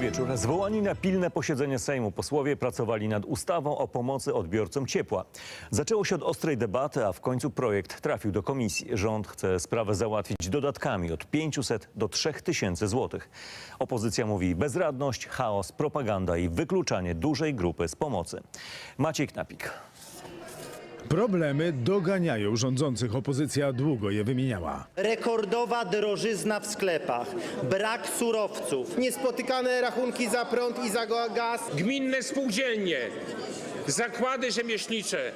wieczór. Zwołani na pilne posiedzenie Sejmu posłowie pracowali nad ustawą o pomocy odbiorcom ciepła. Zaczęło się od ostrej debaty, a w końcu projekt trafił do komisji. Rząd chce sprawę załatwić dodatkami od 500 do 3000 złotych. Opozycja mówi bezradność, chaos, propaganda i wykluczanie dużej grupy z pomocy. Maciej Knapik. Problemy doganiają rządzących. Opozycja długo je wymieniała. Rekordowa drożyzna w sklepach, brak surowców, niespotykane rachunki za prąd i za gaz. gminne spółdzielnie, zakłady rzemieślnicze,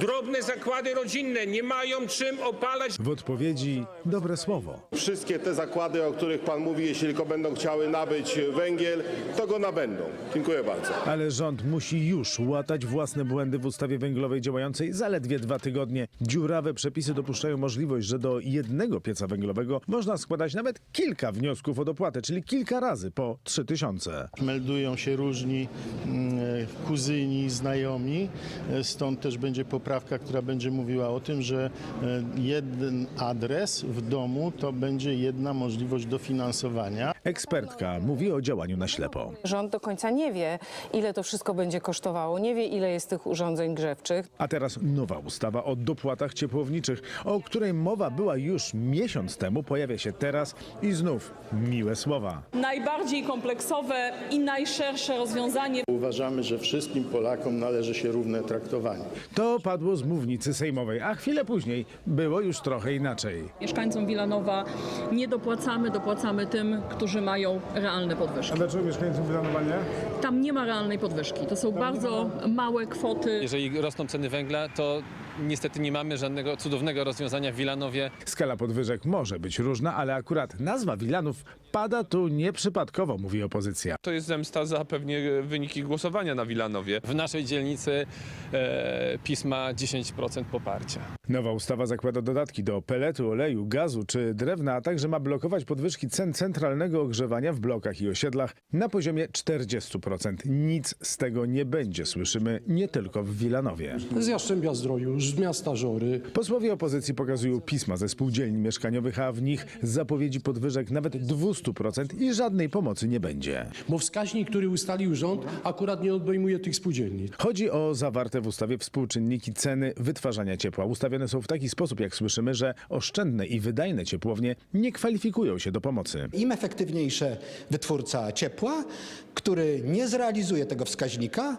drobne zakłady rodzinne nie mają czym opalać W odpowiedzi dobre słowo. Wszystkie te zakłady, o których Pan mówi, jeśli tylko będą chciały nabyć węgiel, to go nabędą. Dziękuję bardzo. Ale rząd musi już łatać własne błędy w ustawie węglowej działającej zaledwie dwa tygodnie. Dziurawe przepisy dopuszczają możliwość, że do jednego pieca węglowego można składać nawet kilka wniosków o dopłatę, czyli kilka razy po 3000. meldują się różni mm, kuzyni, znajomi. E, Stąd też będzie poprawka, która będzie mówiła o tym, że e, jeden adres w domu to będzie jedna możliwość dofinansowania. Ekspertka mówi o działaniu na ślepo. Rząd do końca nie wie, ile to wszystko będzie kosztowało, nie wie, ile jest tych urządzeń grzewczych. A teraz nowa ustawa o dopłatach ciepłowniczych, o której mowa była już miesiąc temu, pojawia się teraz i znów miłe słowa. najbardziej kompleksowe i najszersze rozwiązanie. Uważamy, że wszystkim Polakom należy się równe traktowanie. To padło z mównicy sejmowej, a chwilę później było już trochę inaczej. Mieszkańcom Wilanowa nie dopłacamy, dopłacamy tym, którzy mają realne podwyżki. dlaczego mieszkańców Wilanowa nie? Tam nie ma realnej podwyżki. To są bardzo małe kwoty. Jeżeli rosną ceny węgla, to niestety nie mamy żadnego cudownego rozwiązania w Wilanowie. Skala podwyżek może być różna, ale akurat nazwa Wilanów pada tu nieprzypadkowo, mówi opozycja. To jest zemsta za pewnie wyniki głosowania na Wilanowie. W naszej dzielnicy e, PiS ma 10% poparcia. Nowa ustawa zakłada dodatki do peletu, oleju, gazu czy drewna, a także ma blokować podwyżki cen centralnego ogrzewania w blokach i osiedlach na poziomie 40%. Nic z tego nie będzie, słyszymy nie tylko w Wilanowie. z Jastrzębia Zdroju, z miasta Żory. Posłowie opozycji pokazują pisma ze spółdzielni mieszkaniowych, a w nich zapowiedzi podwyżek nawet 200% i żadnej pomocy nie będzie. Bo wskaźnik, który ustalił rząd, akurat nie obejmuje tych spółdzielni. Chodzi o zawarte w ustawie współczynniki ceny wytwarzania ciepła. Ustawione są w taki sposób, jak słyszymy, że oszczędne i wydajne ciepłownie nie kwalifikują się do pomocy. Im efektywniejszy wytwórca ciepła, który nie zrealizuje tego wskaźnika,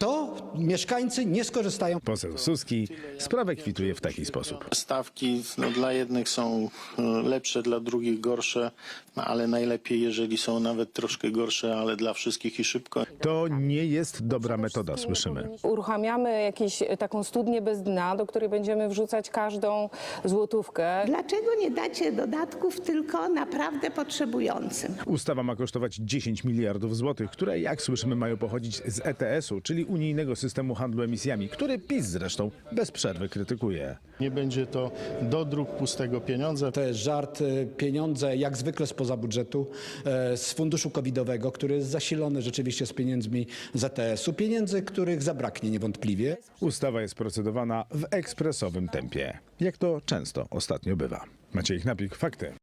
to mieszkańcy nie skorzystają. Poseł Suski sprawę kwituje w taki sposób. Stawki no, dla jednych są e, lepsze, dla drugich gorsze, no, ale najlepiej, jeżeli są nawet troszkę gorsze, ale dla wszystkich i szybko. To nie jest dobra metoda, słyszymy. Uruchamiamy jakąś taką studnię bez dna, do której będziemy wrzucać każdą złotówkę. Dlaczego nie dacie dodatków tylko naprawdę potrzebującym? Ustawa ma kosztować 10 miliardów złotych, które, jak słyszymy, mają pochodzić z ETS-u, czyli unijnego systemu handlu emisjami, który PiS zresztą bez przerwy krytykuje. Nie będzie to dodruk pustego pieniądza. To jest żart, y, pieniądze jak zwykle spoza budżetu, e, z funduszu covidowego, który jest zasilony rzeczywiście z pieniędzmi z ETS-u, pieniędzy, których zabraknie niewątpliwie. Ustawa jest procedowana w ekspresowym tempie, jak to często ostatnio bywa. Maciej Knapik, fakty.